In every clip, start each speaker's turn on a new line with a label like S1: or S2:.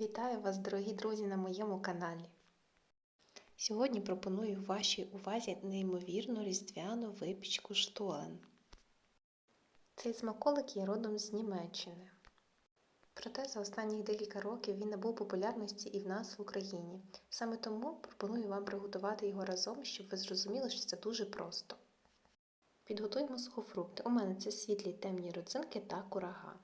S1: Вітаю вас, дорогі друзі, на моєму каналі. Сьогодні пропоную вашій увазі неймовірну різдвяну випічку штолен. Цей смаколик є родом з Німеччини. Проте за останні декілька років він набув популярності і в нас в Україні. Саме тому пропоную вам приготувати його разом, щоб ви зрозуміли, що це дуже просто. Підготуємо сухофрукти. У мене це світлі темні родзинки та курага.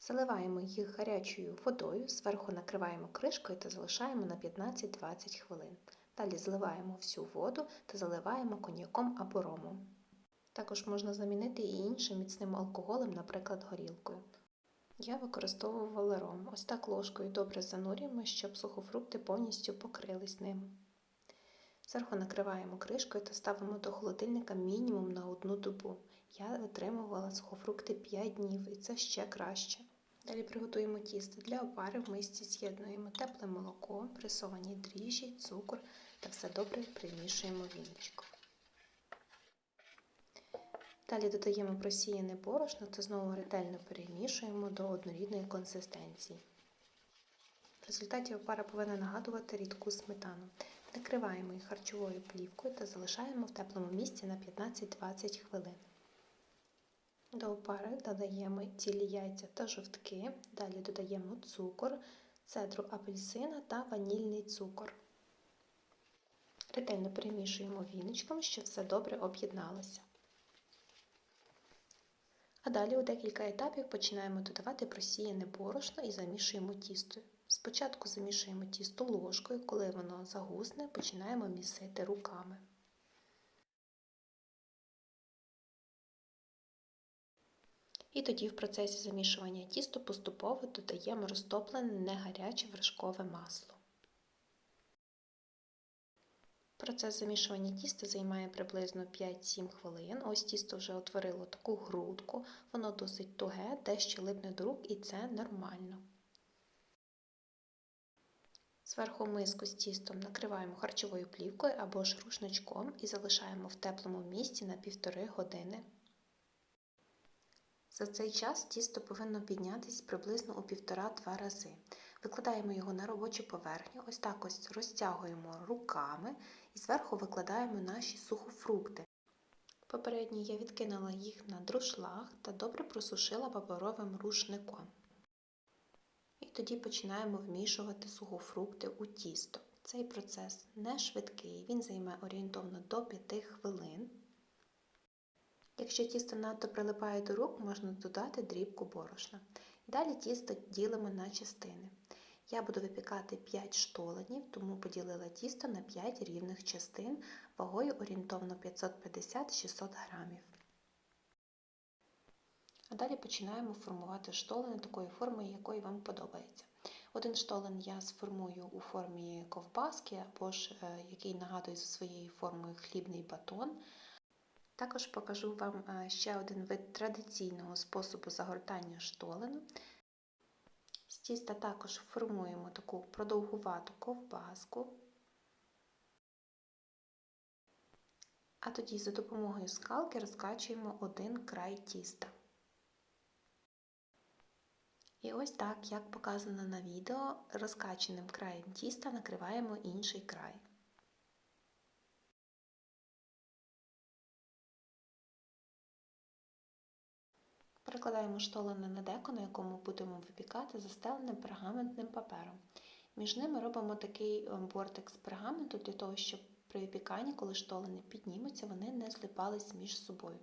S1: Заливаємо їх гарячою водою, зверху накриваємо кришкою та залишаємо на 15-20 хвилин. Далі зливаємо всю воду та заливаємо коньяком або ромом. Також можна замінити і іншим міцним алкоголем, наприклад, горілкою. Я використовувала ром. Ось так ложкою добре занурюємо, щоб сухофрукти повністю покрились ним. Зверху накриваємо кришкою та ставимо до холодильника мінімум на одну добу. Я витримувала сухофрукти 5 днів і це ще краще. Далі приготуємо тісто. Для опари в мисці з'єднуємо тепле молоко, пресовані дріжджі, цукор та все добре примішуємо вінчиком. Далі додаємо просіяне борошно та знову ретельно перемішуємо до однорідної консистенції. В результаті опара повинна нагадувати рідку сметану. Накриваємо їх харчовою плівкою та залишаємо в теплому місці на 15-20 хвилин. До опари додаємо цілі яйця та жовтки, далі додаємо цукор, цедру апельсина та ванільний цукор. Ретельно перемішуємо віночком, щоб все добре об'єдналося. А далі у декілька етапів починаємо додавати просіяне борошно і замішуємо тісто. Спочатку замішуємо тісто ложкою, коли воно загусне, починаємо місити руками. І тоді в процесі замішування тісту поступово додаємо розтоплене негаряче вершкове масло. Процес замішування тіста займає приблизно 5-7 хвилин. Ось тісто вже утворило таку грудку, воно досить туге, дещо липне до рук і це нормально. Зверху миску з тістом накриваємо харчовою плівкою або ж рушничком і залишаємо в теплому місці на 1,5 години. За цей час тісто повинно піднятися приблизно у 1,5-2 рази. Викладаємо його на робочу поверхню, ось так ось розтягуємо руками і зверху викладаємо наші сухофрукти. Попередньо я відкинула їх на друшлаг та добре просушила паперовим рушником. І тоді починаємо вмішувати сухофрукти у тісто. Цей процес не швидкий, він займе орієнтовно до 5 хвилин. Якщо тісто надто прилипає до рук, можна додати дрібку борошна. Далі тісто ділимо на частини. Я буду випікати 5 штоленів, тому поділила тісто на 5 рівних частин вагою орієнтовно 550-600 грамів. А далі починаємо формувати штолени такої форми, якої вам подобається. Один штолен я сформую у формі ковбаски або ж який нагадує за своєю формою хлібний батон. Також покажу вам ще один вид традиційного способу загортання штолену. З тіста також формуємо таку продовгувату ковбаску, а тоді за допомогою скалки розкачуємо один край тіста. І ось так, як показано на відео, розкаченим краєм тіста накриваємо інший край. Перекладаємо штолене на деко, на якому будемо випікати застеленим пергаментним папером. Між ними робимо такий бортик з пергаменту для того, щоб при випіканні, коли штолени піднімуться, вони не злипались між собою.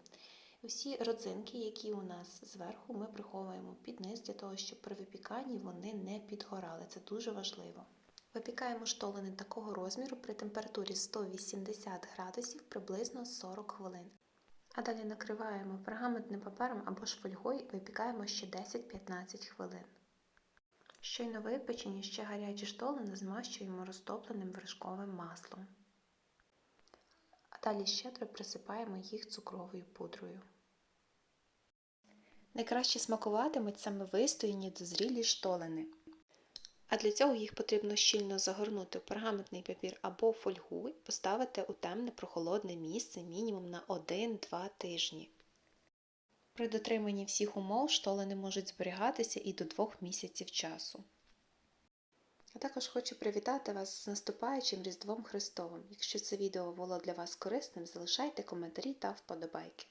S1: Усі родзинки, які у нас зверху, ми приховуємо під низ для того, щоб при випіканні вони не підгорали. Це дуже важливо. Випікаємо штолени такого розміру при температурі 180 градусів приблизно 40 хвилин. А далі накриваємо пергаментним папером або ж фольгою і випікаємо ще 10-15 хвилин. Щойно випечені ще гарячі штолени змащуємо розтопленим вершковим маслом. А далі щедро присипаємо їх цукровою пудрою. Найкраще смакуватимуть саме вистояні дозрілі штолени. А для цього їх потрібно щільно загорнути в пергаментний папір або фольгу і поставити у темне прохолодне місце мінімум на 1-2 тижні. При дотриманні всіх умов штолени можуть зберігатися і до двох місяців часу. А також хочу привітати вас з наступаючим Різдвом Христовим. Якщо це відео було для вас корисним, залишайте коментарі та вподобайки.